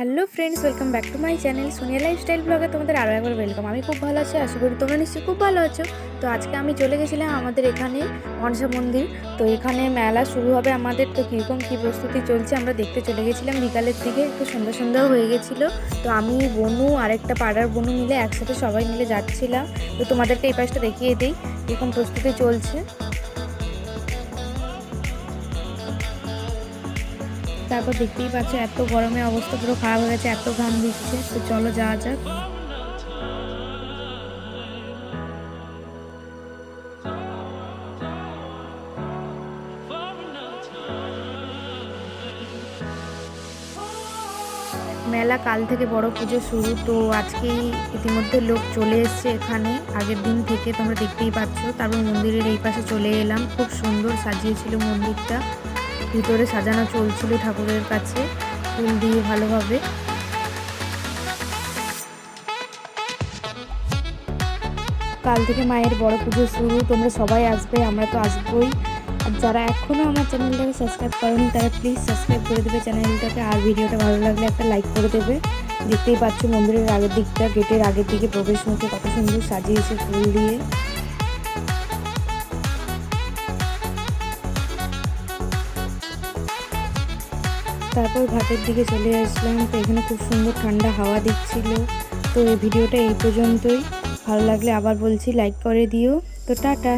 Hello friends, welcome back to my channel Sonia lifestyle ব্লগে তোমাদের আরও একবার ওয়েলকাম। আমি খুব ভালো আছি, আশা করি তোমরা নিশ্চয়ই খুব ভালো আছো। তো আজকে আমি চলে গেছিলাম আমাদের এখানে মনসা মন্দির। তো এখানে মেলা শুরু হবে আমাদের। তো কীরকম কী প্রস্তুতি চলছে আমরা দেখতে চলে গেছিলাম বিকালের দিকে, একটু সন্ধ্যা সন্ধ্যাও হয়ে গেছিল। তো আমি, বনু আরেকটা পাড়ার বনু মিলে একসাথে সবাই মিলে যাচ্ছিলাম। তো তোমাদেরকে এই পাশটা দেখিয়ে দিই কীরকম প্রস্তুতি চলছে। তারপর দেখতেই পাচ্ছ এত গরমে অবস্থা পুরো খারাপ হয়ে গেছে, এত ঘাম দিচ্ছে। তো চলো যাওয়া যাক। মেলা কাল থেকে বড় পুজো শুরু, তো আজকেই ইতিমধ্যে লোক চলে এসছে এখানে। আগের দিন থেকে তোমরা দেখতেই পাচ্ছ, তারপর মন্দিরের এই পাশে চলে এলাম। খুব সুন্দর সাজিয়েছিল মন্দিরটা। ভিতরে সাজানো চলছিল ঠাকুরের কাছে, ফুল দিয়ে ভালোভাবে। কাল থেকে মায়ের বড় পুজো শুরু, তোমরা সবাই আসবে, আমরা তো আসবোই। আর যারা এখনও আমার চ্যানেলটাকে সাবস্ক্রাইব করেনি, তারা প্লিজ সাবস্ক্রাইব করে দেবে চ্যানেলটাকে। আর ভিডিওটা ভালো লাগলে একটা লাইক করে দেবে। দেখতেই পাচ্ছ মন্দিরের আগের দিকটা, গেটের আগের দিকে প্রবেশ মুখে কত সুন্দর সাজিয়েছে ফুল দিয়ে। তারপর ঘাটের দিকে চলে আসলাম। তো এখানে খুব সুন্দর ঠান্ডা হাওয়া দিচ্ছিল। তো এই ভিডিওটা এই পর্যন্তই। ভালো লাগলে আবার বলছি লাইক করে দিও। তো টাটা।